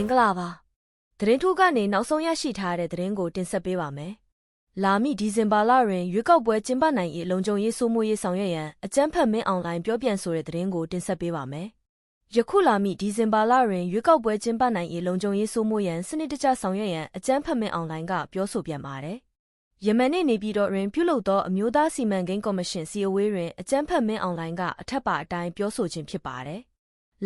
မင်္ဂလာပါသတင်းထုတ်ကနေနောက်ဆုံးရရှိထားတဲ့သတင်းကိုတင်ဆက်ပေးပါမယ်လာမည့်ဒီဇင်ဘာလတွင်ရွေးကောက်ပွဲကျင်းပနိုင်ရေးလုံခြုံရေးစိုးမိုးရေးဆောင်ရွက်ရန်အကြမ်းဖက်မင်းအွန်လိုင်းပြောပြန်ဆိုတဲ့သတင်းကိုတင်ဆက်ပေးပါမယ်ယခုလာမည့်ဒီဇင်ဘာလတွင်ရွေးကောက်ပွဲကျင်းပနိုင်ရေးလုံခြုံရေးစိုးမိုးရန်စနစ်တကျဆောင်ရွက်ရန်အကြမ်းဖက်မင်းအွန်လိုင်းကပြောဆိုပြန်ပါတယ်ယမန်နေ့နေပြည်တော်တွင်ပြုလုပ်သောအမျိုးသားစီမံကိန်းကော်မရှင်စီအဝေးတွင်အကြမ်းဖက်မင်းအွန်လိုင်းကအထက်ပါအတိုင်းပြောဆိုခြင်းဖြစ်ပါတယ်။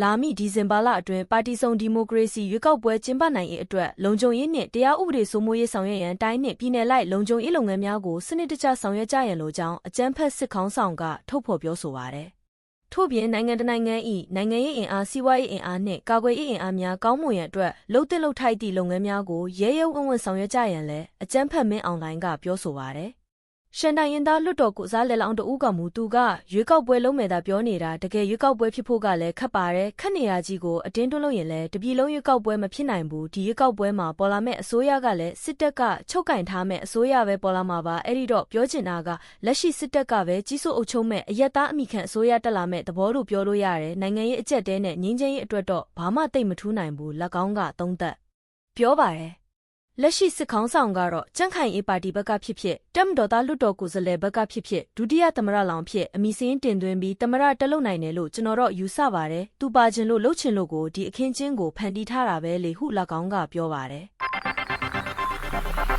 လာမည့်ဒီဇင်ဘာလအတွင်းပါတီစုံဒီမိုကရေစီရွေးကောက်ပွဲကျင်းပနိုင်ရေးအတွက်လုံခြုံရေးနှင့်တရားဥပဒေစိုးမိုးရေးဆောင်ရွက်ရန်တိုင်းနှင့်ပြည်내လိုက်လုံခြုံရေးလုပ်ငန်းများကိုစနစ်တကျဆောင်ရွက်ကြရန်လိုကြောင်းအကြမ်းဖက်စစ်ခေါင်းဆောင်ကထုတ်ဖော်ပြောဆိုပါတယ်။ထို့ပြင်နိုင်ငံတနိုင်ငံ၏နိုင်ငံရေးအင်အားစီးပွားရေးအင်အားနှင့်ကာကွယ်ရေးအင်အားများကောင်းမွန်ရန်အတွက်လှုပ်တင်လှုပ်ထိုက်သည့်လုပ်ငန်းများကိုရဲရဲဝံ့ဝံ့ဆောင်ရွက်ကြရန်လည်းအကြမ်းဖက်မင်းအွန်လိုင်းကပြောဆိုပါတယ်။ ရှန်တိုင်ရင်သားလွတ်တော်ကိုစားလက်လောင်တဦးကမူသူကရွေးကောက်ပွဲလုံးမယ်သာပြောနေတာတကယ်ရွေးကောက်ပွဲဖြစ်ဖို့ကလည်းခက်ပါတယ်ခက်နေရကြီးကိုအတင်းတွန်းလို့ရင်လည်းတပြည်လုံးရွေးကောက်ပွဲမဖြစ်နိုင်ဘူးဒီရွေးကောက်ပွဲမှာပေါ်လာမဲ့အစိုးရကလည်းစစ်တပ်ကချုပ်ကင်ထားမဲ့အစိုးရပဲပေါ်လာမှာပါအဲ့ဒီတော့ပြောချင်တာကလက်ရှိစစ်တပ်ကပဲကြီးစိုးအုပ်ချုပ်မဲ့အရက်သားအမိခံအစိုးရတက်လာမဲ့သဘောလို့ပြောလို့ရတယ်နိုင်ငံရေးအကျက်တဲနဲ့ငင်းချင်းရေးအတွက်တော့ဘာမှတိတ်မထူးနိုင်ဘူးလက်ကောင်းကသုံးသက်ပြောပါတယ် လက်ရှိစစ်ခေါင်းဆောင်ကတော့ကြန့်ခိုင်အေးပါတီဘက်ကဖြစ်ဖြစ်တက်မတော်သားလွတ်တော်ကိုယ်စားလှယ်ဘက်ကဖြစ်ဖြစ်ဒုတိယသမရလောင်ဖြစ်အမိစင်းတင်သွင်းပြီးသမရတက်လုံနိုင်တယ်လို့ကျွန်တော်တော့ယူဆပါတယ်။သူပါခြင်းလို့လှုပ်ခြင်းလို့ကိုဒီအခင်းချင်းကိုဖန်တီးထားတာပဲလေဟုလကောင်းကပြောပါတယ်။